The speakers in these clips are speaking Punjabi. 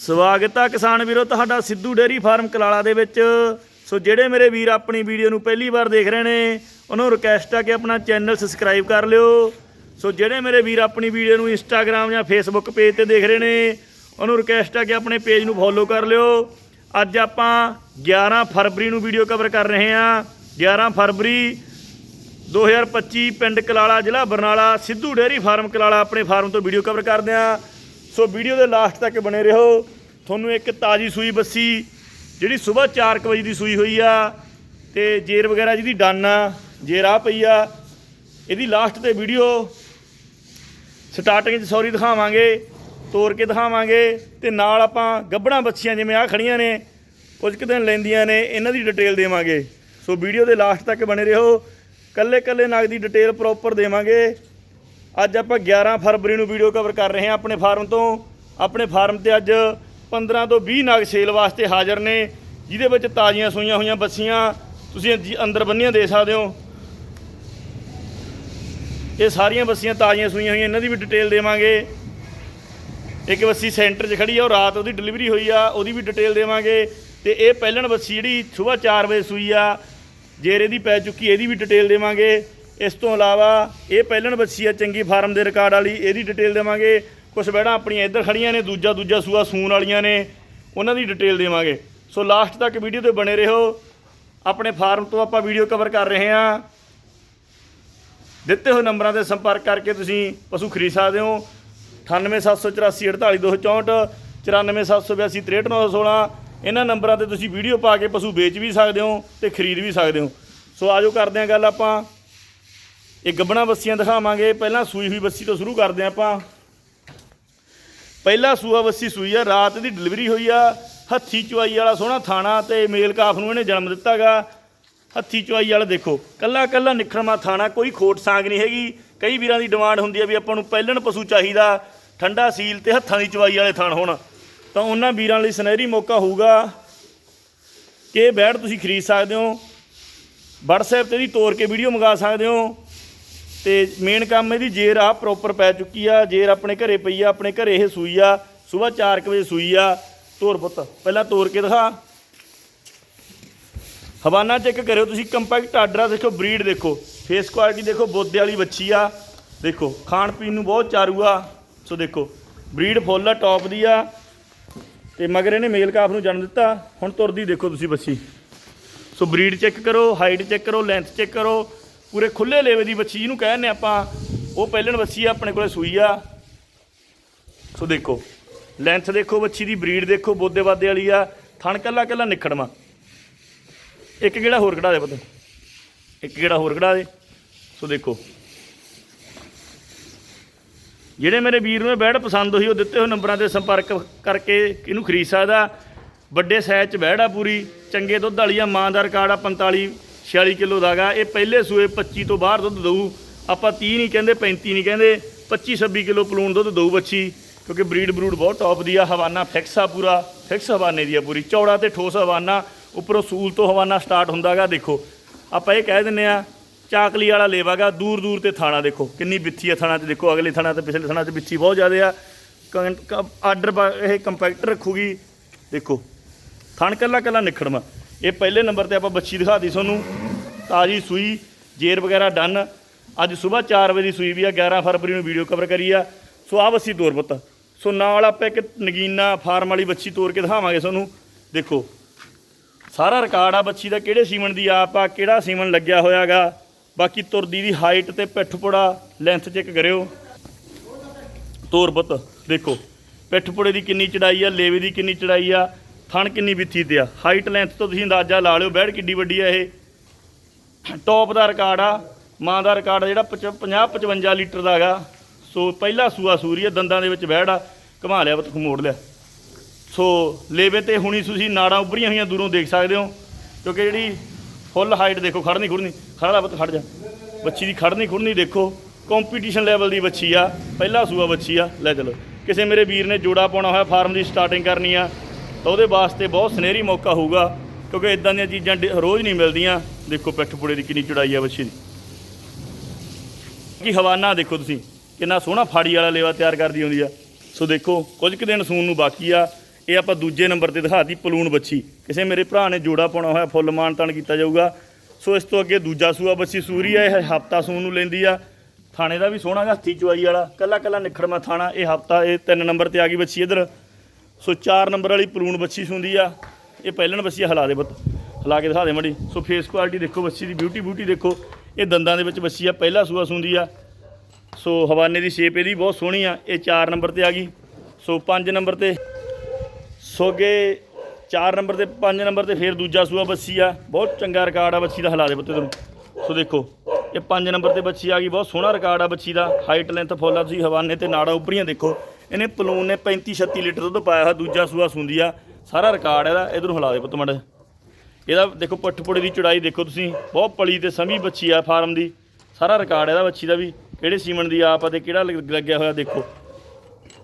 ਸਵਾਗਤ ਆ ਕਿਸਾਨ ਵੀਰੋ, ਤੁਹਾਡਾ ਸਿੱਧੂ ਡੇਰੀ ਫਾਰਮ ਕਲਾਲਾ ਦੇ ਵਿੱਚ। ਸੋ ਜਿਹੜੇ ਮੇਰੇ ਵੀਰ ਆਪਣੀ ਵੀਡੀਓ ਨੂੰ ਪਹਿਲੀ ਵਾਰ ਦੇਖ ਰਹੇ ਨੇ, ਉਹਨਾਂ ਨੂੰ ਰਿਕਵੈਸਟ ਆ ਕਿ ਆਪਣਾ ਚੈਨਲ ਸਬਸਕ੍ਰਾਈਬ ਕਰ ਲਿਓ। ਸੋ ਜਿਹੜੇ ਮੇਰੇ ਵੀਰ ਆਪਣੀ ਵੀਡੀਓ ਨੂੰ ਇੰਸਟਾਗ੍ਰam ਜਾਂ ਫੇਸਬੁੱਕ ਪੇਜ ਤੇ ਦੇਖ ਰਹੇ ਨੇ, ਉਹਨੂੰ ਰਿਕਵੈਸਟ ਆ ਕਿ ਆਪਣੇ ਪੇਜ ਨੂੰ ਫੋਲੋ ਕਰ ਲਿਓ। ਅੱਜ ਆਪਾਂ 11 ਫਰਵਰੀ ਨੂੰ ਵੀਡੀਓ ਕਵਰ ਕਰ ਰਹੇ ਹਾਂ। 11 ਫਰਵਰੀ 2025 ਪਿੰਡ ਕਲਾਲਾ ਜ਼ਿਲ੍ਹਾ ਬਰਨਾਲਾ ਸਿੱਧੂ ਡੇਅਰੀ ਫਾਰਮ ਕਲਾਲਾ ਆਪਣੇ ਫਾਰਮ ਤੋਂ ਵੀਡੀਓ ਕਵਰ ਕਰਦੇ ਆ ਸੋ ਵੀਡੀਓ ਦੇ ਲਾਸਟ ਤੱਕ ਬਣੇ ਰਹੋ। ਤੁਹਾਨੂੰ ਇੱਕ ਤਾਜੀ ਸੂਈ ਬੱਸੀ, ਜਿਹੜੀ ਸਵੇਰ 4 ਕੁ ਵਜੇ ਦੀ ਸੂਈ ਹੋਈ ਆ, ਤੇ ਜੇਰ ਵਗੈਰਾ ਜਿਹਦੀ ਡਨ ਆ, ਜੇਰ ਆ ਪਈ ਆ, ਇਹਦੀ ਲਾਸਟ ਤੇ ਵੀਡੀਓ। ਸਟਾਰਟਿੰਗ 'ਚ ਸੌਰੀ ਦਿਖਾਵਾਂਗੇ ਤੋੜ ਕੇ ਦਿਖਾਵਾਂਗੇ, ਤੇ ਨਾਲ ਆਪਾਂ ਗੱਬੜਾਂ ਬੱਚੀਆਂ ਜਿਵੇਂ ਆ ਖੜੀਆਂ ਨੇ, ਕੁਝ ਕੁ ਦਿਨ ਲੈਂਦੀਆਂ ਨੇ, ਇਹਨਾਂ ਦੀ ਡਿਟੇਲ ਦੇਵਾਂਗੇ। ਸੋ ਵੀਡੀਓ ਦੇ ਲਾਸਟ ਤੱਕ ਬਣੇ ਰਹੋ ਕੱਲੇ ਕੱਲੇ ਨਗ ਦੀ ਡਿਟੇਲ ਪ੍ਰੋਪਰ ਦੇਵਾਂਗੇ। ਅੱਜ ਆਪਾਂ 11 ਫਰਵਰੀ ਨੂੰ ਵੀਡੀਓ ਕਵਰ ਕਰ ਰਹੇ ਹਾਂ। ਆਪਣੇ ਫਾਰਮ ਤੋਂ, ਆਪਣੇ ਫਾਰਮ ਤੇ ਅੱਜ 15 ਤੋਂ 20 ਨਾਗ ਸੇਲ ਵਾਸਤੇ ਹਾਜ਼ਰ ਨੇ, ਜਿਹਦੇ ਵਿੱਚ ਤਾਜ਼ੀਆਂ ਸੂਈਆਂ ਹੋਈਆਂ ਬੱਸੀਆਂ ਤੁਸੀਂ ਜੀ ਅੰਦਰ ਬੰਨੀਆਂ ਦੇ ਸਕਦੇ ਹੋ। ਇਹ ਸਾਰੀਆਂ ਬੱਸੀਆਂ ਤਾਜ਼ੀਆਂ ਸੂਈਆਂ ਹੋਈਆਂ, ਇਹਨਾਂ ਦੀ ਵੀ ਡਿਟੇਲ ਦੇਵਾਂਗੇ। ਇੱਕ ਬੱਸੀ ਸੈਂਟਰ 'ਚ ਖੜੀ ਆ, ਉਹ ਰਾਤ ਉਹਦੀ ਡਿਲੀਵਰੀ ਹੋਈ ਆ, ਉਹਦੀ ਵੀ ਡਿਟੇਲ ਦੇਵਾਂਗੇ। ਤੇ ਇਹ ਪਹਿਲਣ ਬੱਸੀ ਜਿਹੜੀ ਸਵੇਰ 4 ਵਜੇ ਸੂਈ ਆ, ਜੇਰੇ ਦੀ ਪੈ ਚੁੱਕੀ, ਇਹਦੀ ਵੀ ਡਿਟੇਲ ਦੇਵਾਂਗੇ। ਇਸ ਤੋਂ ਇਲਾਵਾ ਇਹ ਪਹਿਲਣ ਬੱਸੀ ਆ ਚੰਗੀ ਫਾਰਮ ਦੇ ਰਿਕਾਰਡ ਵਾਲੀ, ਇਹਦੀ ਡਿਟੇਲ ਦੇਵਾਂਗੇ। ਕੁਝ ਬੈੜਾਂ ਆਪਣੀਆਂ ਇੱਧਰ ਖੜੀਆਂ ਨੇ, ਦੂਜਾ ਦੂਜਾ ਸੂਆ ਸੂਣ ਵਾਲੀਆਂ ਨੇ, ਉਹਨਾਂ ਦੀ ਡਿਟੇਲ ਦੇਵਾਂਗੇ। ਸੋ ਲਾਸਟ ਤੱਕ ਵੀਡੀਓ ਤੇ ਬਣੇ ਰਹੋ। ਆਪਣੇ ਫਾਰਮ ਤੋਂ ਆਪਾਂ ਵੀਡੀਓ ਕਵਰ ਕਰ ਰਹੇ ਹਾਂ। ਦਿੱਤੇ ਹੋਏ ਨੰਬਰਾਂ ਤੇ ਸੰਪਰਕ ਕਰਕੇ ਤੁਸੀਂ ਪਸ਼ੂ ਖਰੀਦ ਸਕਦੇ ਹੋ। 9874848264 94782 ਇਹਨਾਂ ਨੰਬਰਾਂ ਤੇ ਤੁਸੀਂ ਵੀਡੀਓ ਪਾ ਕੇ ਪਸ਼ੂ ਵੇਚ ਵੀ ਸਕਦੇ ਹੋ ਤੇ ਖਰੀਦ ਵੀ ਸਕਦੇ ਹੋ। ਸੋ ਆਜੋ ਕਰਦੇ ਹਾਂ ਗੱਲ ਆਪਾਂ। ਇਹ ਗੱਬਣਾ ਬੱਸੀਆਂ ਦਿਖਾਵਾਂਗੇ। ਪਹਿਲਾਂ ਸੂਈ ਹੋਈ ਬੱਸੀ ਤੋਂ ਸ਼ੁਰੂ ਕਰਦੇ ਹਾਂ ਆਪਾਂ। ਪਹਿਲਾ ਸੂਆ ਬੱਸੀ ਸੂਈ ਆ, ਰਾਤ ਦੀ ਡਿਲੀਵਰੀ ਹੋਈ ਆ। ਹੱਥੀ ਚੁਆਈ ਵਾਲਾ ਸੋਹਣਾ ਥਾਣਾ ਤੇ ਮੇਲ ਕਾਫ ਨੂੰ ਇਹਨੇ ਜਨਮ ਦਿੱਤਾਗਾ। ਹੱਥੀ ਚੁਆਈ ਵਾਲਾ ਦੇਖੋ, ਕੱਲਾ ਕੱਲਾ ਨਿਖਰਮਾ ਥਾਣਾ, ਕੋਈ ਖੋਟ ਸਾਂਗ ਨਹੀਂ ਹੈਗੀ। ਕਈ ਵੀਰਾਂ ਦੀ ਡਿਮਾਂਡ ਹੁੰਦੀ ਆ ਵੀ ਆਪਾਂ ਨੂੰ ਪਹਿਲਣ ਪਸ਼ੂ ਚਾਹੀਦਾ, ਠੰਡਾ ਸੀਲ ਤੇ ਹੱਥਾਂ ਦੀ ਚੁਆਈ ਵਾਲੇ ਥਾਣ ਹੋਣ। ਤਾਂ ਉਹਨਾਂ ਵੀਰਾਂ ਲਈ ਸੁਨਹਿਰੀ ਮੌਕਾ ਹੋਊਗਾ ਕਿ ਇਹ ਬੈਡ ਤੁਸੀਂ ਖਰੀਦ ਸਕਦੇ ਹੋ। WhatsApp ਤੇ ਵੀ ਤੋਰ ਕੇ ਵੀਡੀਓ ਮੰਗਾ ਸਕਦੇ ਹੋ। ਤੇ ਮੇਨ ਕੰਮ ਇਹਦੀ ਜੇਰ ਆ ਪ੍ਰੋਪਰ ਪੈ ਚੁੱਕੀ ਆ, ਜੇਰ ਆਪਣੇ ਘਰੇ ਪਈ ਆ, ਆਪਣੇ ਘਰੇ ਇਹ ਸੂਈ ਆ, ਸਵੇਰ 4 ਵਜੇ ਸੂਈ ਆ। ਤੋਰ ਪੁੱਤ, ਪਹਿਲਾਂ ਤੋਰ ਕੇ ਦਿਖਾ। ਹਵਾਨਾ ਚੈੱਕ ਕਰਿਓ ਤੁਸੀਂ ਕੰਪੈਕਟ ਆਰਡਰ ਦੇਖੋ ਬਰੀਡ ਦੇਖੋ ਫੇਸ ਕੁਆਲਿਟੀ ਦੇਖੋ ਬੋਦੇ ਵਾਲੀ ਬੱਚੀ ਆ। ਦੇਖੋ, ਖਾਣ ਪੀਣ ਨੂੰ ਬਹੁਤ ਚਾਰੂ ਆ। ਸੋ ਦੇਖੋ ਬਰੀਡ ਫੁੱਲ ਆ ਟੌਪ ਦੀ ਆ। ਤੇ ਮਗਰ ਇਹਨੇ ਮੇਲ ਕਾਫ ਨੂੰ ਜਨਮ ਦਿੱਤਾ। ਹੁਣ ਤੁਰਦੀ ਦੇਖੋ ਤੁਸੀਂ ਬੱਚੀ ਸੋ ਬਰੀਡ ਚੈੱਕ ਕਰੋ ਹਾਈਟ ਚੈੱਕ ਕਰੋ ਲੈਂਥ ਚੈੱਕ ਕਰੋ। ਪੂਰੇ ਖੁੱਲੇ ਲੇਵੇ ਦੀ ਬੱਚੀ ਜਿਹਨੂੰ ਕਹਿੰਦੇ ਆਪਾਂ, ਉਹ ਪਹਿਲਣ ਬੱਚੀ ਆ, ਆਪਣੇ ਕੋਲੇ ਸੂਈ ਆ। ਸੋ ਦੇਖੋ ਲੈਂਥ ਦੇਖੋ ਬੱਚੀ ਦੀ ਬਰੀਡ ਦੇਖੋ, ਬੋਦੇ ਬਾਦੇ ਵਾਲੀ ਆ, ਥਣ ਕੱਲਾ ਕੱਲਾ ਨਿਖੜਵਾ ਇੱਕ ਕਿਹੜਾ ਹੋਰ ਕਢਾ ਦੇ ਪੁੱਤ? ਇੱਕ ਕਿਹੜਾ ਹੋਰ ਕਢਾ ਦੇ? ਸੋ ਦੇਖੋ। ਜਿਹੜੇ ਮੇਰੇ ਵੀਰ ਨੂੰ ਇਹ ਬੈੜ ਪਸੰਦ ਹੋਈ, ਉਹ ਦਿੱਤੇ ਹੋਏ ਨੰਬਰਾਂ ਤੇ ਸੰਪਰਕ ਕਰਕੇ ਇਹਨੂੰ ਖਰੀਦ ਸਕਦਾ। ਵੱਡੇ ਸਾਈਜ਼ 'ਚ ਬੈੜ ਆ ਪੂਰੀ, ਚੰਗੇ ਦੁੱਧ ਵਾਲੀ ਆ ਮਾਂ ਦਾ ਰਿਕਾਰਡ ਆ 45 46 ਕਿਲੋ ਦਾਗਾ ਇਹ ਪਹਿਲੇ ਸੂਏ 25 ਤੋਂ ਬਾਹਰ ਦੁੱਧ ਦਊ। ਆਪਾਂ 30 ਨਹੀਂ ਕਹਿੰਦੇ 35 ਨਹੀਂ ਕਹਿੰਦੇ 25 26 ਕਿਲੋ ਪਲੂਣ ਦੁੱਧ ਦਊ ਬੱਚੀ, ਕਿਉਂਕਿ ਬਰੀਡ ਬਰੂਡ ਬਹੁਤ ਟੌਪ ਦੀ ਆ, ਹਵਾਨਾ ਫਿਕਸ ਆ ਪੂਰਾ ਫਿਕਸ ਹਵਾਨੇ ਦੀ ਆ ਪੂਰੀ। ਚੌੜਾ ਤੇ ਠੋਸ ਹਵਾਨਾ, ਉੱਪਰੋਂ ਸੂਲ ਤੋਂ ਹਵਾਨਾ ਸਟਾਰਟ ਹੁੰਦਾਗਾ ਦੇਖੋ। ਆਪਾਂ ਇਹ ਕਹਿ ਦਿੰਨੇ ਆ, ਚਾਕਲੀ ਵਾਲਾ ਲੇਵਾਗਾ ਦੂਰ ਦੂਰ ਤੇ ਥਾਣਾ ਦੇਖੋ। ਕਿੰਨੀ ਬਿੱਥੀ ਆ ਥਾਣਾ ਤੇ ਦੇਖੋ, ਅਗਲੇ ਥਾਣਾ ਤੇ ਪਿਛਲੇ ਥਾਣਾ ਤੇ ਬਿੱਥੀ ਬਹੁਤ ਜ਼ਿਆਦਾ ਆ। ਆਰਡਰ ਇਹ ਕੰਪੈਕਟ ਰੱਖੂਗੀ। ਦੇਖੋ, ਥਣ ਕੱਲਾ ਕੱਲਾ ਨਿਖੜਵਾ ਇਹ ਪਹਿਲੇ ਨੰਬਰ ਤੇ ਆਪਾਂ ਬੱਚੀ ਦਿਖਾ ਦਿਖਾਤੀ ਤੁਹਾਨੂੰ। ਤਾਜੀ ਸੂਈ, ਜੇਰ ਵਗੈਰਾ ਡਨ। ਅੱਜ ਸਵੇਰ 4 ਵਜੇ ਦੀ ਸੂਈ ਵੀ ਆ 11 ਫਰਵਰੀ ਨੂੰ ਵੀਡੀਓ ਕਵਰ ਕਰੀ ਆ। ਸੋ ਆ ਬੱਸੀ ਤੋਰ ਪੁੱਤ। ਸੋ ਨਾਲ ਆਪਾਂ ਇੱਕ ਨਗੀਨਾ ਫਾਰਮ ਵਾਲੀ ਬੱਚੀ ਤੋਰ ਕੇ ਦਿਖਾਵਾਂਗੇ ਤੁਹਾਨੂੰ। ਦੇਖੋ, ਸਾਰਾ ਰਿਕਾਰਡ ਆ ਬੱਚੀ ਦਾ, ਕਿਹੜੇ ਸੀਮਨ ਦੀ ਆਪ ਆ ਕਿਹੜਾ ਸੀਮਨ ਲੱਗਿਆ ਹੋਇਆਗਾ। ਬਾਕੀ ਤੁਰਦੀ ਦੀ ਹਾਈਟ ਤੇ ਪਿੱਠ ਪੁੜਾ ਲੈਂਥ ਚੈੱਕ ਕਰਿਓ। ਤੋਰ ਪੁੱਤ, ਦੇਖੋ ਪਿੱਠ ਪੁੜੇ ਦੀ ਕਿੰਨੀ ਚੜਾਈ ਆ, ਲੇਵੇ ਦੀ ਕਿੰਨੀ ਚੜਾਈ ਆ, ਥਣ ਕਿੰਨੀ ਵਿੱਥੀ ਤੇ ਆ। ਹਾਈਟ ਲੈਂਥ ਤੋਂ ਤੁਸੀਂ ਅੰਦਾਜ਼ਾ ਲਾ ਲਿਓ ਬੈੜ ਕਿੱਡੀ ਵੱਡੀ ਆ ਇਹ। ਟੌਪ ਦਾ ਰਿਕਾਰਡ ਆ, ਮਾਂ ਦਾ ਰਿਕਾਰਡ ਜਿਹੜਾ 50 55 ਲੀਟਰ ਦਾ ਹੈਗਾ। ਸੋ ਪਹਿਲਾ ਸੂਆ ਸੂਰੀ ਆ, ਦੰਦਾਂ ਦੇ ਵਿੱਚ ਬੈੜ ਆ, ਘੁਮਾ ਲਿਆ ਬਤ ਮੋੜ ਲਿਆ। ਸੋ ਲੇਵੇ ਤੇ ਹੁਣੀ ਤੁਸੀਂ ਨਾੜਾਂ ਉੱਭਰੀਆਂ ਹੋਈਆਂ ਦੂਰੋਂ ਦੇਖ ਸਕਦੇ ਹੋ, ਕਿਉਂਕਿ ਜਿਹੜੀ ਫੁੱਲ ਹਾਈਟ ਦੇਖੋ ਖੜਨੀ ਖੁੜਨੀ ਖੜਾ ਬਤ ਖੜ ਜਾ। ਬੱਚੀ ਦੀ ਖੜਨੀ ਖੁੜਨੀ ਦੇਖੋ ਕੰਪੀਟੀਸ਼ਨ ਲੈਵਲ ਦੀ ਬੱਚੀ ਆ, ਪਹਿਲਾ ਸੂਆ ਬੱਚੀ ਆ। ਲੈ ਚਲੋ, ਕਿਸੇ ਮੇਰੇ ਵੀਰ ਨੇ ਜੋੜਾ ਪਾਉਣਾ ਹੋਇਆ, ਫਾਰਮ ਦੀ ਸਟਾਰਟਿੰਗ ਕਰਨੀ ਆ, ਤਾਂ ਉਹਦੇ ਵਾਸਤੇ ਬਹੁਤ ਸੁਨਹਿਰੀ ਮੌਕਾ ਹੋਊਗਾ। ਕਿਉਂਕਿ ਇਦਾਂ ਦੀਆਂ ਚੀਜ਼ਾਂ ਡ- ਰੋਜ਼ ਨਹੀਂ ਮਿਲਦੀਆਂ। ਦੇਖੋ, ਪਿੱਠ ਪੁੜੇ ਦੀ ਕਿੰਨੀ ਚੜਾਈ ਆ ਬੱਚੀ ਦੀ। ਕੀ ਹਵਾਨਾ ਦੇਖੋ ਤੁਸੀਂ, ਕਿੰਨਾ ਸੋਹਣਾ ਫਾੜੀ ਵਾਲਾ ਲੇਵਾ ਤਿਆਰ ਕਰਦੀ ਹੁੰਦੀ ਆ। ਸੋ ਦੇਖੋ, ਕੁਝ ਕੁ ਦਿਨ ਸੂਣ ਨੂੰ ਬਾਕੀ ਆ। ਇਹ ਆਪਾਂ ਦੂਜੇ ਨੰਬਰ ਤੇ ਦਿਖਾਤੀ, ਪਲੂਣ ਬੱਚੀ। ਕਿਸੇ ਮੇਰੇ ਭਰਾ ਨੇ ਜੋੜਾ ਪਾਉਣਾ ਹੋਇਆ, ਫੁੱਲ ਮਾਨ ਤਾਨ ਕੀਤਾ ਜਾਊਗਾ। ਸੋ ਇਸ ਤੋਂ ਅੱਗੇ ਦੂਜਾ ਸੂਆ ਬੱਚੀ ਸੂਰੀ ਆ, ਇਹ ਹਫਤਾ ਸੂਣ ਨੂੰ ਲੈਂਦੀ ਆ। ਥਾਣੇ ਦਾ ਵੀ ਸੋਹਣਾ ਗਾ, ਹੱਥੀ ਚੁਆਈ ਵਾਲਾ। ਕੱਲਾ ਕੱਲਾ ਨਿਖੜਮਾ ਥਾਣਾ, ਇਹ ਹਫਤਾ ਇਹ ਤਿੰਨ ਨੰਬਰ ਤੇ ਆ ਗਈ ਬੱਚੀ ਇਧਰ। ਸੋ 4 ਨੰਬਰ ਵਾਲੀ ਪਲੂਣ ਬੱਚੀ ਸੁੰਦੀ ਆ। ਇਹ ਪਹਿਲਣ ਬੱਸੀ ਆ, ਹਿਲਾ ਦੇ ਪੁੱਤ ਹਿਲਾ ਕੇ ਦਿਖਾ ਦੇ ਮੜੀ। ਸੋ ਫੇਸ ਕੁਆਲਿਟੀ ਦੇਖੋ ਬੱਚੀ ਦੀ ਬਿਊਟੀ ਬਿਊਟੀ ਦੇਖੋ। ਇਹ ਦੰਦਾਂ ਦੇ ਵਿੱਚ ਬੱਸੀ ਆ ਪਹਿਲਾ ਸੂਆ ਸੁੰਦੀ ਆ। ਸੋ ਹਵਾਨੇ ਦੀ ਸ਼ੇਪ ਇਹਦੀ ਬਹੁਤ ਸੋਹਣੀ ਆ ਇਹ 4 ਨੰਬਰ ਤੇ ਆ ਗਈ। ਸੋ 5 ਨੰਬਰ ਤੇ ਸੋਗੇ ਅੱਗੇ 4 ਨੰਬਰ ਤੇ 5 ਨੰਬਰ ਤੇ ਫੇਰ ਦੂਜਾ ਸੂਆ ਬੱਸੀ ਆ। ਬਹੁਤ ਚੰਗਾ ਰਿਕਾਰਡ ਆ ਬੱਚੀ ਦਾ ਹਿਲਾ ਦੇ ਪੁੱਤ ਤੁਹਾਨੂੰ ਸੋ ਦੇਖੋ ਇਹ 5 ਨੰਬਰ ਤੇ ਬੱਚੀ ਆ ਗਈ ਬਹੁਤ ਸੋਹਣਾ ਰਿਕਾਰਡ ਆ ਬੱਚੀ ਦਾ। ਹਾਈਟ ਲੈਂਥ ਫੁੱਲ ਆ ਤੁਸੀਂ ਹਵਾਨੇ ਤੇ ਨਾੜਾ ਉੱਪਰੀਆਂ ਦੇਖੋ। ਇਹਨੇ ਪਲੂਨ ਨੇ 35 36 ਲੀਟਰ ਦੁੱਧ ਪਾਇਆ ਹੋਇਆ ਦੂਜਾ ਸੂਆ ਸੁੰਦੀ ਆ। ਸਾਰਾ ਰਿਕਾਰਡ ਇਹਦਾ, ਇਧਰੋਂ ਹਿਲਾ ਦੇ ਪੁੱਤ ਮੜ ਇਹਦਾ ਦੇਖੋ ਪੱਠਪੁੜੇ ਦੀ ਚੜਾਈ ਦੇਖੋ ਤੁਸੀਂ, ਬਹੁਤ ਪਲੀ ਤੇ ਸਮੀ ਬੱਚੀ ਆ ਫਾਰਮ ਦੀ। ਸਾਰਾ ਰਿਕਾਰਡ ਇਹਦਾ ਬੱਚੀ ਦਾ ਵੀ, ਕਿਹੜੇ ਸੀਮਨ ਦੀ ਆਪ ਆ ਤੇ ਕਿਹੜਾ ਲੱਗ- ਲੱਗਿਆ ਹੋਇਆ ਦੇਖੋ।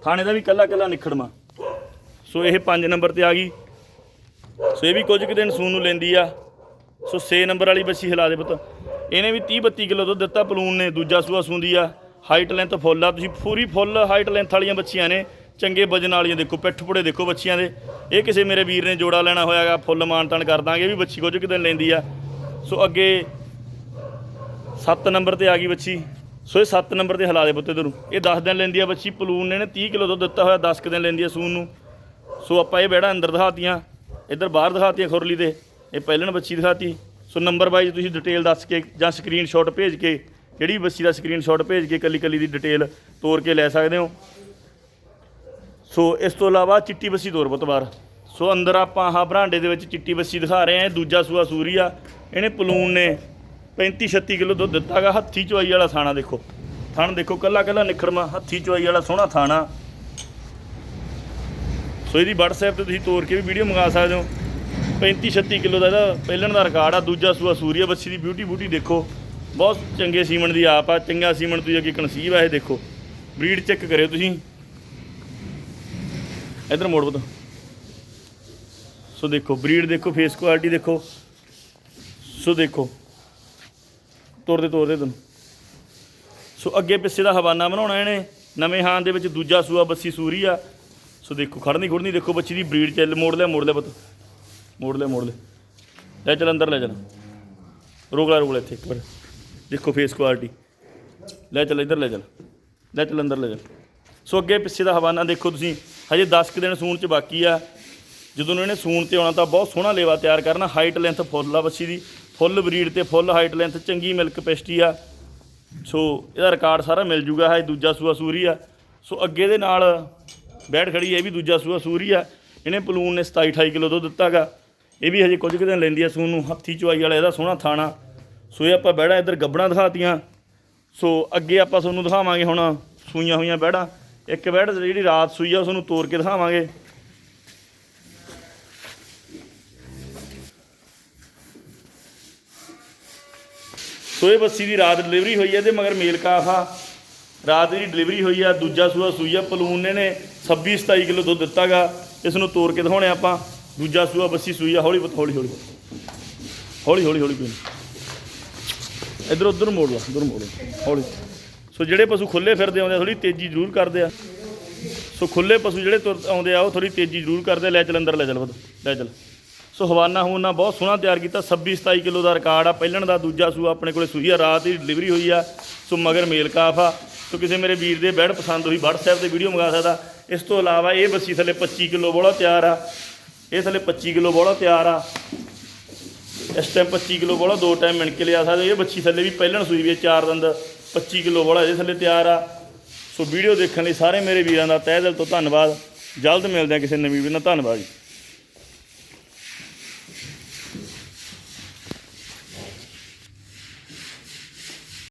ਖਾਣੇ ਦਾ ਵੀ ਕੱਲਾ ਕੱਲਾ ਨਿਖੜਮਾ। ਸੋ ਇਹ 5 ਨੰਬਰ ਤੇ ਆ ਗਈ। ਸੋ ਇਹ ਵੀ ਕੁਝ ਕੁ ਦਿਨ ਸੂਨ ਨੂੰ ਲੈਂਦੀ ਆ। ਸੋ 6 ਨੰਬਰ ਵਾਲੀ ਬੱਚੀ ਹਿਲਾ ਦੇ ਪੁੱਤ। ਇਹਨੇ ਵੀ 30 32 ਕਿਲੋ ਦੁੱਧ ਦਿੱਤਾ, ਪਲੂਨ ਨੇ, ਦੂਜਾ ਸੂਆ ਸੂੰਦੀ ਆ। ਹਾਈਟ ਲੈਂਥ ਫੁੱਲ ਆ, ਤੁਸੀਂ ਪੂਰੀ ਫੁੱਲ ਹਾਈਟ ਲੈਂਥ ਵਾਲੀਆਂ ਬੱਚੀਆਂ ਨੇ। ਚੰਗੇ ਵਜਨ ਵਾਲੀਆਂ ਦੇਖੋ, ਪਿੱਠ ਪੁੜੇ ਦੇਖੋ ਬੱਚੀਆਂ ਦੇ। ਇਹ ਕਿਸੇ ਮੇਰੇ ਵੀਰ ਨੇ ਜੋੜਾ ਲੈਣਾ ਹੋਇਆਗਾ, ਫੁੱਲ ਮਾਨਤਾਨ ਕਰ ਦਾਂਗੇ, ਇਹ ਵੀ ਬੱਚੀ ਕੁਝ ਕੁ ਦਿਨ ਲੈਂਦੀ ਆ। ਸੋ ਅੱਗੇ 7 ਨੰਬਰ ਤੇ ਆ ਗਈ ਬੱਚੀ। ਸੋ ਇਹ 7 ਨੰਬਰ ਤੇ ਹਿਲਾ ਦੇ ਪੁੱਤ ਤੈਨੂੰ ਇਹ 10 ਦਿਨ ਲੈਂਦੀ ਆ ਬੱਚੀ, ਪਲੂਨ ਨੇ ਇਹਨੇ 30 ਕਿਲੋ ਦੁੱਧ ਦਿੱਤਾ ਹੋਇਆ 10 ਕੁ ਦਿਨ ਲੈਂਦੀ ਆ ਸੂਨ ਨੂੰ। ਸੋ ਆਪਾਂ ਇਹ ਬੈੜਾ ਅੰਦਰ ਦਿਖਾਤੀਆਂ। ਇੱਧਰ ਬਾਹਰ ਦਿਖਾਤੀਆਂ ਖੁਰਲੀ ਦੇ ਇਹ ਪਹਿਲਣ ਬੱਚੀ ਦਿਖਾਤੀ। ਸੋ ਨੰਬਰ ਵਾਈਜ਼ ਤੁਸੀਂ ਡਿਟੇਲ ਦੱਸ ਕੇ ਜਾਂ ਸਕਰੀਨਸ਼ਾਟ ਭੇਜ ਕੇ ਜਿਹੜੀ ਬੱਚੀ ਦਾ ਸਕਰੀਨਸ਼ਾਟ ਭੇਜ ਕੇ ਕੱਲੀ ਕੱਲੀ ਦੀ ਡਿਟੇਲ ਤੋਰ ਕੇ ਲੈ ਸਕਦੇ ਹੋ। ਸੋ ਇਸ ਤੋਂ ਇਲਾਵਾ ਚਿੱਟੀ ਬੱਸੀ ਤੋਰ ਪੁੱਤ ਬਾਹਰ ਸੋ ਅੰਦਰ ਆਪਾਂ ਆਹ ਬਰਾਂਡੇ ਦੇ ਵਿੱਚ ਚਿੱਟੀ ਬੱਸੀ ਦਿਖਾ ਰਹੇ ਹਾਂ। ਇਹ ਦੂਜਾ ਸੂਆ ਸੂਰੀ ਆ ਇਹਨੇ ਪਲੂਨ ਨੇ 35 36 ਕਿਲੋ ਦੁੱਧ ਦਿੱਤਾਗਾ। ਹੱਥੀ ਚੁਆਈ ਵਾਲਾ ਥਾਣਾ ਦੇਖੋ। ਥਣ ਦੇਖੋ, ਕੱਲਾ ਕੱਲਾ ਨਿਖੜਮਾ ਹੱਥੀ ਚੁਆਈ ਵਾਲਾ ਸੋਹਣਾ ਥਾਣਾ। ਸੋ ਇਹਦੀ WhatsApp ਤੇ ਤੁਸੀਂ ਤੋਰ ਕੇ ਵੀ ਵੀਡੀਓ ਮੰਗਾ ਸਕਦੇ ਹੋ। 35 36 ਕਿਲੋ ਦਾ ਇਹਦਾ ਪਹਿਲਣ ਦਾ ਰਿਕਾਰਡ ਆ। ਦੂਜਾ ਸੂਆ ਸੂਰੀਆ ਬੱਸੀ ਦੀ ਬਿਊਟੀ ਬਿਊਟੀ ਦੇਖੋ। ਬਹੁਤ ਚੰਗੇ ਸੀਮਨ ਦੀ ਆਪ ਆ। ਚੰਗਾ ਸੀਮਨ ਤੁਸੀਂ ਅੱਗੇ ਕਨਸੀਵ ਆ ਇਹ ਦੇਖੋ। ਬਰੀਡ ਚੈੱਕ ਕਰਿਓ ਤੁਸੀਂ। ਇਧਰ ਮੋੜ ਬਤਾ ਸੋ ਦੇਖੋ ਬਰੀਡ ਦੇਖੋ ਫੇਸ ਕੁਆਲਿਟੀ ਦੇਖੋ। ਸੋ ਦੇਖੋ, ਤੋਰਦੇ ਤੋਰਦੇ ਤੁਹਾਨੂੰ ਸੋ ਅੱਗੇ ਪਿੱਛੇ ਦਾ ਹਵਾਨਾ ਬਣਾਉਣਾ ਇਹਨੇ। ਨਵੇਂ ਹਾਂ ਦੇ ਵਿੱਚ ਦੂਜਾ ਸੂਆ ਬੱਸੀ ਸੂਰੀ ਆ। ਸੋ ਦੇਖੋ, ਖੜਨੀ ਖੁੜਨੀ ਦੇਖੋ ਬੱਚੀ ਦੀ ਬਰੀਡ ਚੱਲ, ਮੋੜ ਲਿਆ ਮੋੜ ਲਿਆ ਪੁੱਤ। ਮੋੜ ਲਿਆ ਮੋੜ ਲਿਆ ਲੈ ਚੱਲ ਅੰਦਰ, ਲੈ ਚੱਲ। ਰੋਕ ਲੈ ਰੋਕ ਲੈ ਇੱਥੇ ਇੱਕ ਵਾਰ। ਦੇਖੋ ਫੇਸ ਕੁਆਲਿਟੀ ਲੈ ਚੱਲ ਇੱਧਰ, ਲੈ ਚੱਲ। ਲੈ ਚੱਲ ਅੰਦਰ, ਲੈ ਚੱਲ। ਸੋ ਅੱਗੇ ਪਿੱਛੇ ਦਾ ਹਵਾਨਾ ਦੇਖੋ ਤੁਸੀਂ। ਹਜੇ 10 ਕੁ ਦਿਨ ਸੂਣ ਚ ਬਾਕੀ ਆ। ਜਦੋਂ ਇਹਨੇ ਸੂਣ ਤੇ ਆਉਣਾ ਤਾਂ ਬਹੁਤ ਸੋਹਣਾ ਲੇਵਾ ਤਿਆਰ ਕਰਨਾ। ਹਾਈਟ ਲੈਂਥ ਫੁੱਲ ਆ ਬੱਚੀ ਦੀ। ਫੁੱਲ ਬਰੀਡ ਤੇ ਫੁੱਲ ਹਾਈਟ ਲੈਂਥ ਚੰਗੀ ਮਿਲਕ ਕਪੈਸਿਟੀ ਆ। ਸੋ ਇਹਦਾ ਰਿਕਾਰਡ ਸਾਰਾ ਮਿਲ ਜੂਗਾ। ਹੈ ਦੂਜਾ ਸੂਆ ਸੂਰੀ ਆ। ਸੋ ਅੱਗੇ ਦੇ ਨਾਲ ਬੈਠ ਖੜੀ ਹੈ ਇਹ ਵੀ ਦੂਜਾ ਸੂਆ ਸੂਰੀ ਆ। ਇਹਨੇ ਪਲੂਨ ਨੇ 27 28 ਕਿਲੋ ਦੁੱਧ ਦਿੱਤਾਗਾ ਇਹ ਵੀ ਹਜੇ ਕੁਝ ਕੁ ਦਿਨ ਲੈਂਦੀ ਆ ਸੂਨ ਨੂੰ। ਹੱਥੀ ਚੁਆਈ ਵਾਲਾ ਇਹਦਾ ਸੋਹਣਾ ਥਾਣਾ। ਸੋ ਇਹ ਆਪਾਂ ਬੈੜਾ ਇੱਧਰ ਗੱਬਣਾ ਦਿਖਾਤੀਆਂ। ਸੋ ਅੱਗੇ ਆਪਾਂ ਤੁਹਾਨੂੰ ਦਿਖਾਵਾਂਗੇ ਹੁਣ ਸੂਈਆਂ ਹੋਈਆਂ ਬੈੜਾ ਇੱਕ ਬੈੜ ਜਿਹੜੀ ਰਾਤ ਸੂਈ ਆ ਉਸ ਨੂੰ ਤੋੜ ਕੇ ਦਿਖਾਵਾਂਗੇ। ਸੋ ਇਹ ਬੱਸੀ ਦੀ ਰਾਤ ਡਿਲੀਵਰੀ ਹੋਈ ਹੈ ਤੇ ਮਗਰ ਮੇਲ ਕਾਫ। ਆ ਰਾਤ ਦੀ ਡਿਲੀਵਰੀ ਹੋਈ ਆ, ਦੂਜਾ ਸੂਆ ਸੂਈ ਆ, ਪਲੂਨ ਨੇ ਨੇ 26 27 ਕਿਲੋ ਦੁੱਧ ਦਿੱਤਾਗਾ। ਇਸ ਨੂੰ ਤੋੜ ਕੇ ਦਿਖਾਉਣੇ ਆਪਾਂ। ਦੂਜਾ ਸੂਆ ਬੱਸੀ ਸੂਈ ਆ, ਹੌਲੀ ਹੌਲੀ ਹੌਲੀ ਹੌਲੀ। ਹੌਲੀ ਹੌਲੀ ਕੋਈ ਇਧਰ, ਉਧਰ ਮੋੜ ਲਾ, ਉਧਰ ਮੋੜ ਲਾ। ਹੌਲੀ। ਸੋ ਜਿਹੜੇ ਪਸ਼ੂ ਖੁੱਲੇ ਫਿਰਦੇ ਆਉਂਦੇ ਆ ਥੋੜੀ ਤੇਜ਼ੀ ਜ਼ਰੂਰ ਕਰਦੇ ਆ। ਸੋ ਖੁੱਲੇ ਪਸ਼ੂ ਜਿਹੜੇ ਤੁਰ ਆਉਂਦੇ ਆ, ਉਹ ਥੋੜੀ ਤੇਜ਼ੀ ਜ਼ਰੂਰ ਕਰਦੇ ਆ। ਲੈ ਚੱਲ ਅੰਦਰ, ਲੈ ਚੱਲ ਬਦ ਲੈ ਚੱਲ। ਸੋ ਹਵਾਨਾ ਹਵਾਨਾ ਬਹੁਤ ਸੋਹਣਾ ਤਿਆਰ ਕੀਤਾ 26 27 ਕਿਲੋ ਦਾ ਰਿਕਾਰਡ ਆ। ਪਹਿਲਣ ਦਾ ਦੂਜਾ ਸੂਆ ਆਪਣੇ ਕੋਲੇ ਸੂਈ ਆ, ਰਾਤ ਹੀ ਡਿਲੀਵਰੀ ਹੋਈ ਆ। ਸੋ ਮਗਰ ਮੇਲ ਕਾਫ ਆ। ਸੋ ਕਿਸੇ ਮੇਰੇ ਵੀਰ ਦੇ ਬੈਡ ਪਸੰਦ ਹੋਈ, WhatsApp ਤੇ ਵੀਡੀਓ ਮੰਗਾ ਸਕਦਾ। ਇਸ ਤੋਂ ਇਲਾਵਾ ਇਹ ਬੱਸੀ ਥੱਲੇ 25 ਕਿਲੋ ਬੋਲਾ ਤਿਆਰ ਆ। ਇਹ ਥੱਲੇ 25 ਕਿਲੋ ਬੋਲਾ ਤਿਆਰ ਆ। ਇਸ ਟਾਈਮ 25 ਕਿਲੋ ਬੋਲਾ ਦੋ ਟਾਈਮ ਮਿਣ ਕੇ ਲਿਆ ਸਕਦੇ ਇਹ ਬੱਚੀ ਥੱਲੇ ਵੀ ਪਹਿਲਣ ਸੂਈ ਵੀ ਚਾਰ ਦੰਦ। 25 ਕਿਲੋ ਵਾਲਾ ਇਹਦੇ ਥੱਲੇ ਤਿਆਰ ਆ। ਸੋ ਵੀਡੀਓ ਦੇਖਣ ਲਈ ਸਾਰੇ ਮੇਰੇ ਵੀਰਾਂ ਦਾ ਤਹਿ ਦਿਲ ਤੋਂ ਧੰਨਵਾਦ। ਜਲਦ ਮਿਲਦੇ ਆ ਕਿਸੇ ਨਵੀਂ ਵੀਡੀਓ ਨਾਲ। ਧੰਨਵਾਦ ਜੀ।